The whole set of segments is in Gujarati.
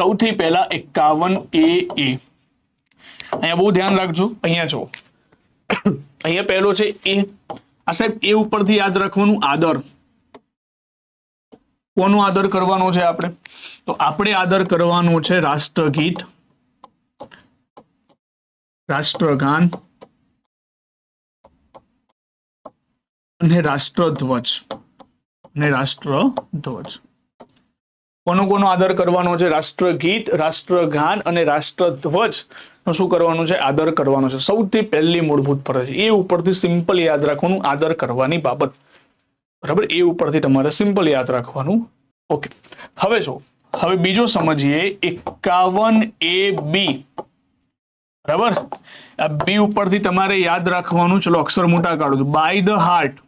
સૌથી પહેલા એકાવન એ એ. અહીંયા બહુ ધ્યાન રાખજો. અહીંયા જો અહીંયા પહેલો છે એ. આ સાહેબ, એ ઉપરથી યાદ રાખવાનું આદર. કોનો આદર કરવાનો છે આપણે? તો આપણે આદર કરવાનો છે રાષ્ટ્રગીત. રાષ્ટ્રગાન. અને રાષ્ટ્રધ્વજ. અને રાષ્ટ્રધ્વજ. કોનો કોનો આદર કરવાનો છે રાષ્ટ્રગીત, રાષ્ટ્રગાન અને રાષ્ટ્રધ્વજ નો શું કરવાનું છે? આદર કરવાનો છે. સૌથી પહેલી મૂળભૂત ફરજ. એ ઉપરથી સિમ્પલ યાદ રાખવાનું, આદર કરવાની બાબત. બરાબર? એ ઉપરથી તમારે સિમ્પલ યાદ રાખવાનું. ઓકે હવે જો, હવે બીજો સમજીએ એકાવન એ બી. બરાબર? આ બી ઉપરથી તમારે યાદ રાખવાનું, ચલો અક્ષર મોટા કાઢું by the heart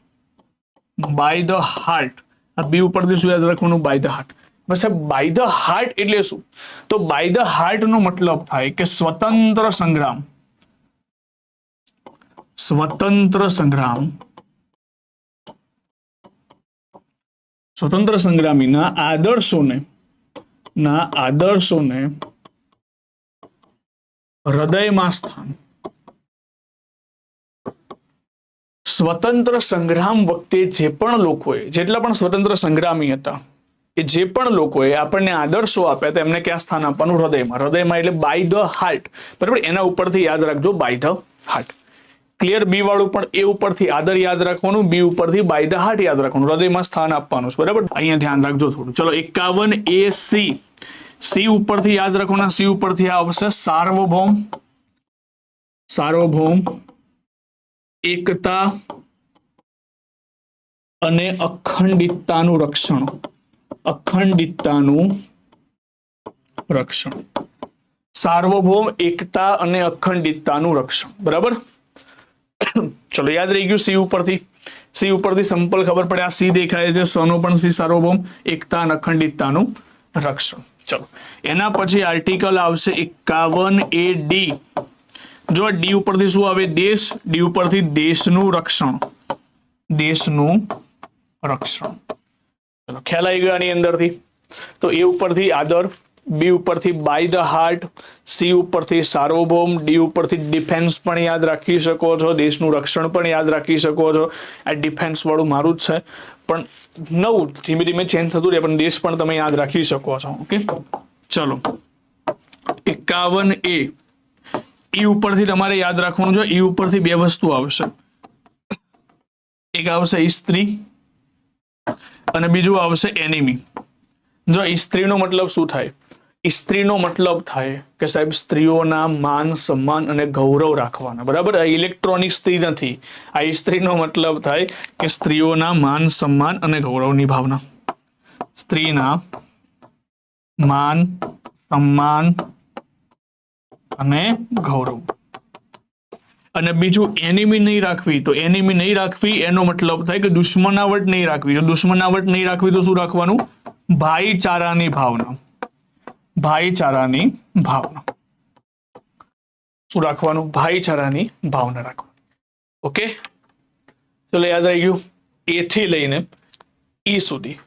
by the heart આ બી ઉપરથી શું યાદ રાખવાનું? બાય ધ હાર્ટ બસ બાય ધ હાર્ટ એટલે શું? તો બાય ધ હાર્ટ નો મતલબ થાય કે સ્વતંત્ર સંગ્રામ. સ્વતંત્ર સંગ્રામ. સ્વતંત્ર સંગ્રામીના આદર્શોને, ના આદર્શોને હૃદયમાં સ્થાન. સ્વતંત્ર સંગ્રામ વખતે જે પણ લોકોએ, જેટલા પણ સ્વતંત્ર સંગ્રામી હતા એ જે પણ લોકોએ આપણને આદર્શો આપ્યા હતા એમને ક્યાં સ્થાન આપવાનું? હૃદયમાં. હૃદયમાં એટલે બાય ધ હાર્ટ બરાબર? એના ઉપરથી યાદ રાખજો by the heart clear B વાળું પણ એ ઉપરથી આદર યાદ રાખવાનું બી ઉપરથી બાય ધ હાર્ટ યાદ રાખવાનું. હૃદયમાં સ્થાન આપવાનું છે. બરાબર? અહીંયા ધ્યાન રાખજો થોડું. ચલો, એકાવન એ સી સી ઉપરથી યાદ રાખવાના. સી ઉપરથી આવશે સાર્વભૌમ. સાર્વભૌમ, એકતા અને અખંડિતતાનું રક્ષણ. અખંડિતતાનું રક્ષણ. સાર્વભૌમ એકતા અને અખંડિતતાનું રક્ષણ. બરાબર? ચલો, યાદ રહી ગયું સી ઉપરથી. સી ઉપરથી સંપલ ખબર પડે. આ સી દેખાય છે. સનો પણ સી સાર્વભૌમ, એકતા અને અખંડિતતાનું રક્ષણ. ચલો, એના પછી આર્ટિકલ આવશે એકાવન એ ડી. જો ડી ઉપરથી શું આવે? દેશ. ડી ઉપરથી દેશનું રક્ષણ. દેશનું રક્ષણ. ચલો, ખ્યાલ આવી ગયો આની અંદરથી. તો એ ઉપરથી આદર, બી ઉપરથી બાય ધ હાર્ટ, સી ઉપરથી સાર્વભૌમ, ડી ઉપરથી ડિફેન્સ પણ યાદ રાખી શકો છો, દેશનું રક્ષણ પણ યાદ રાખી શકો છો. આ ડિફેન્સ વાળું મારું જ છે. પણ નવું ધીમે ધીમે ચેન્જ થતું રહે, પણ દેશ પણ તમે યાદ રાખી શકો છો ઓકે ચલો. એકાવન એ. ઈ ઉપરથી તમારે યાદ રાખવાનું છે, ઈ ઉપરથી બે વસ્તુ આવશે. એક આવશે સ્ત્રી અને બીજું આવશે એનિમી જો સ્ત્રીનો મતલબ શું થાય? સ્ત્રીનો મતલબ થાય કે સાહેબ, સ્ત્રીઓના માન, સન્માન અને ગૌરવ રાખવાના. બરાબર? આ ઇલેક્ટ્રોનિક સ્ત્રી નથી. આ સ્ત્રીનો મતલબ થાય કે સ્ત્રીઓના માન, સન્માન અને ગૌરવની ભાવના. સ્ત્રીના માન, સન્માન અને ગૌરવ. અને બીજું એનિમી નહીં રાખવી, તો એનિમી નહીં રાખવી, એનો મતલબ થાય કે દુશ્મનાવટ નહીં રાખવી. જો દુશ્મનાવટ નહીં રાખવી, તો શું રાખવાનું? ભાઈચારાની ભાવના. ભાઈચારાની ભાવના. શું રાખવાનું? ભાઈચારાની ભાવના રાખવાની. ઓકે ચલો યાદ આવી ગયું? એ થી લઈને ઈ સુધી.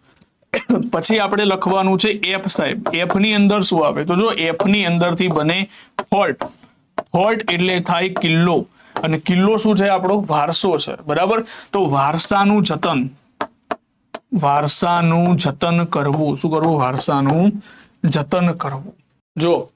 પછી આપણે લખવાનું છે એફ સાહેબ. એફની અંદર શું આવે? તો જો એફની અંદરથી બને ફોર્ટ ફોર્ટ એટલે થાય કિલ્લો. અને કિલ્લો શું છે આપણો? વારસો છે. બરાબર? તો વારસાનું જતન. વારસાનું જતન કરવું. શું કરવું? વારસાનું જતન કરવું. જો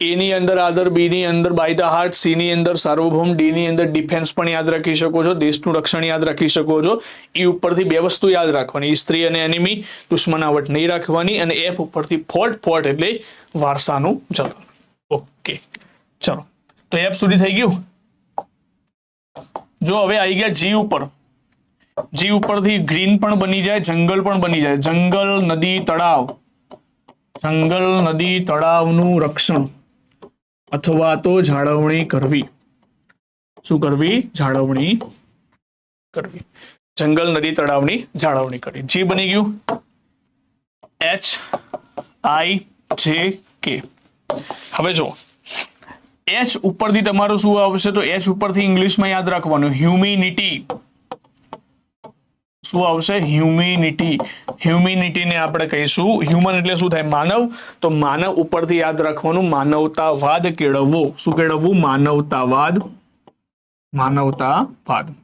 એની અંદર આદર બી ની અંદર બાય ધ હાર્ટ સી ની અંદર સાર્વભૌમ ડી ની અંદર ડિફેન્સ પણ યાદ રાખી શકો છો. દેશનું રક્ષણ યાદ રાખી શકો છો. ઈ ઉપરથી બે વસ્તુ યાદ રાખવાની. સ્ત્રી અને એનિમી દુશ્મનાવટ નહીં રાખવાની અને એફ ઉપરથી ફોર્ટ ફોર્ટ એટલે વારસાનું જતન. ઓકે ચલો. તો એફ સુધી થઈ ગયું? જો હવે આવી ગયા જી ઉપર. જી ઉપરથી ગ્રીન પણ બની જાય, જંગલ પણ બની જાય. જંગલ, નદી, તળાવ. જંગલ, નદી, તળાવનું રક્ષણ. અથવા તો જાળવણી કરવી. શું કરવી? જાળવણી કરવી. જંગલ, નદી, તળાવની જાળવણી કરવી. જી બની ગયું? એચ આઈ જે કે હવે જો એચ ઉપરથી તમારું શું આવશે તો એચ ઉપરથી ઇંગ્લિશમાં યાદ રાખવાનું. હ્યુમિનિટી શું આવશે? હ્યુમિનિટી હ્યુમિનિટીને આપણે કહીશું. હ્યુમન એટલે શું થાય? માનવ. તો માનવ ઉપરથી યાદ રાખવાનું. માનવતાવાદ કેળવવો. શું કેળવવું? માનવતાવાદ. માનવતાવાદ.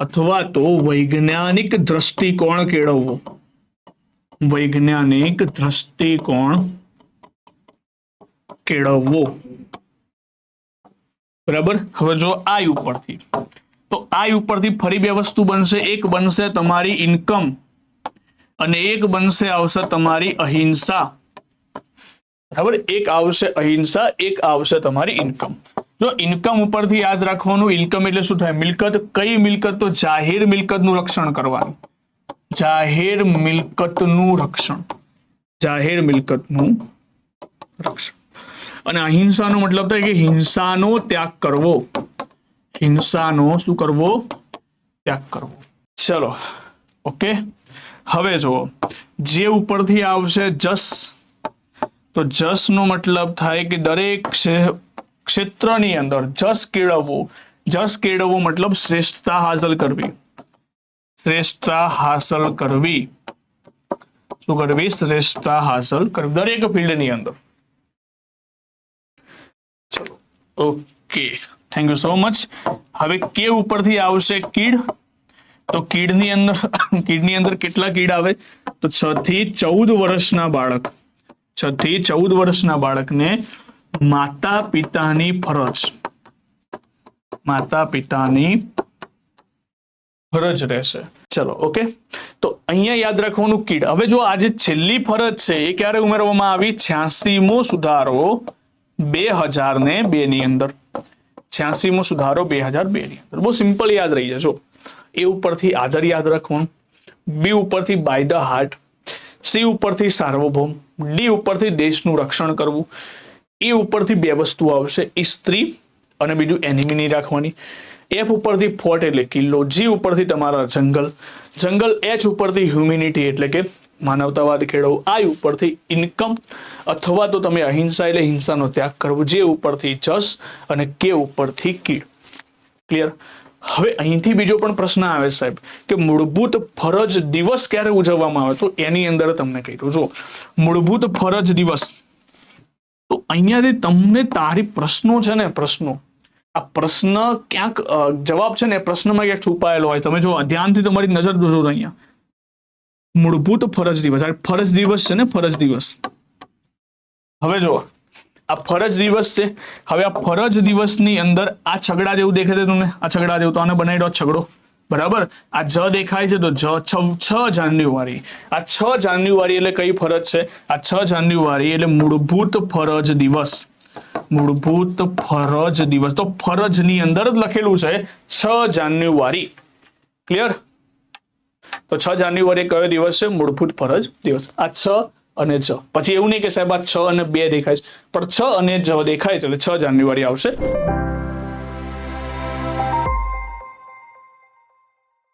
અથવા તો વૈજ્ઞાનિક દ્રષ્ટિકોણ કેળવવો. વૈજ્ઞાનિક દ્રષ્ટિકોણ કેળવવો. બરાબર? હવે જો આઈ ઉપરથી. તો આઈ ઉપરથી ફરી બે વસ્તુ બનશે. એક બનશે તમારી ઇન્કમ અને એક બનશે આવશે તમારી અહિંસા. બરાબર? એક આવશે અહિંસા, એક આવશે તમારી ઇન્કમ જો ઇન્કમ ઉપરથી યાદ રાખવાનું ઇન્કમ એટલે શું થાય? મિલકત. કઈ મિલકત? તો જાહેર મિલકતનું રક્ષણ કરવાનું. જાહેર મિલકતનું રક્ષણ. જાહેર મિલકતનું રક્ષણ. અને અહિંસાનો મતલબ થાય કે હિંસાનો ત્યાગ કરવો. હિંસાનો શું કરવો? ત્યાગ કરવો. ચલો, ઓકે? હવે જુઓ, જે ઉપરથી આવશે જસ, તો જસનો મતલબ થાય કે દરેક ક્ષે- ક્ષેત્રની અંદર જસ કેળવવો. જસ કેળવવો મતલબ શ્રેષ્ઠતા હાંસલ કરવી. શ્રેષ્ઠતા હાંસલ કરવી. શું કરવી? શ્રેષ્ઠતા હાંસલ કરવી. દરેક ફિલ્ડની અંદર ચલો okay. Thank you so much હવે કે ઉપરથી આવશે કીડ? તો કીડની અંદર કીડની અંદર કેટલા કીડ આવે? તો છ થી ચૌદ વર્ષના બાળક. છ થી ચૌદ વર્ષના બાળકને માતા પિતાની ફરજ. માતા પિતાની ફરજ રહેશે. ચલો, ઓકે? તો અહીંયા યાદ રાખવાનું કીડ. હવે જો આજે છેલ્લી ફરજ છે, એ ક્યારે ઉમેરવામાં આવી? છ્યાસીમો સુધારો બે હજાર ને બે ની અંદર. છ્યાસીમો સુધારો બે હજાર બે ની અંદર. બહુ સિમ્પલ યાદ રહી જશો એ ઉપરથી આદર યાદ રાખવાનું. બી ઉપરથી બાય ધ હાર્ટ સી ઉપરથી સાર્વભૌમ. ડી ઉપરથી દેશનું રક્ષણ કરવું. એ ઉપરથી બે વસ્તુ આવશે. સ્ત્રી અને બીજું એનિમીની રાખવાની. એફ ઉપરથી ફોર્ટ એટલે કિલ્લો. જી ઉપરથી તમારા જંગલ. જંગલ એચ ઉપરથી હ્યુમિનિટી એટલે કે માનવતાવાદ ખેડવો આ ઉપરથી ઇન્કમ અથવા તો તમે અહિંસા એટલે હિંસાનો ત્યાગ કરવો, જે ઉપરથી જસ અને કે ઉપરથી કીડ. ક્લિયર હવે અહીંથી બીજો પણ પ્રશ્ન આવે સાહેબ, કે મૂળભૂત ફરજ દિવસ ક્યારે ઉજવવામાં આવે? તો એની અંદર તમને કહી દઉં જો મૂળભૂત ફરજ દિવસ. તો અહીંયાથી તમને તારી પ્રશ્નો છે ને, પ્રશ્નો. આ પ્રશ્ન ક્યાંક જવાબ છે ને પ્રશ્નમાં ક્યાંક છુપાયેલો હોય. તમે જો ધ્યાનથી તમારી નજર તો અહીંયા. મૂળભૂત ફરજ દિવસ. આ ફરજ દિવસ છે ને, ફરજ દિવસ. હવે જો આ ફરજ દિવસ છે. હવે આ ફરજ દિવસની અંદર આ છગડા જેવું દેખાય છે તમને? આ છગડા જેવું તો આને બનાવી દો છગડો. બરાબર? આ જ દેખાય છે તો જ છ જાન્યુઆરી. આ છ જાન્યુઆરી એટલે કઈ ફરજ છે? આ છ જાન્યુઆરી એટલે મૂળભૂત ફરજ દિવસ. મૂળભૂત ફરજ દિવસ. તો ફરજની અંદર જ લખેલું છે છ જાન્યુઆરી. ક્લિયર? તો છ જાન્યુઆરી કયો દિવસ છે? મૂળભૂત ફરજ દિવસ. આ છ અને છ પછી એવું નહીં કે સાહેબ આ છ અને બે દેખાય છે. પણ છ અને જ દેખાય છે એટલે છ જાન્યુઆરી આવશે.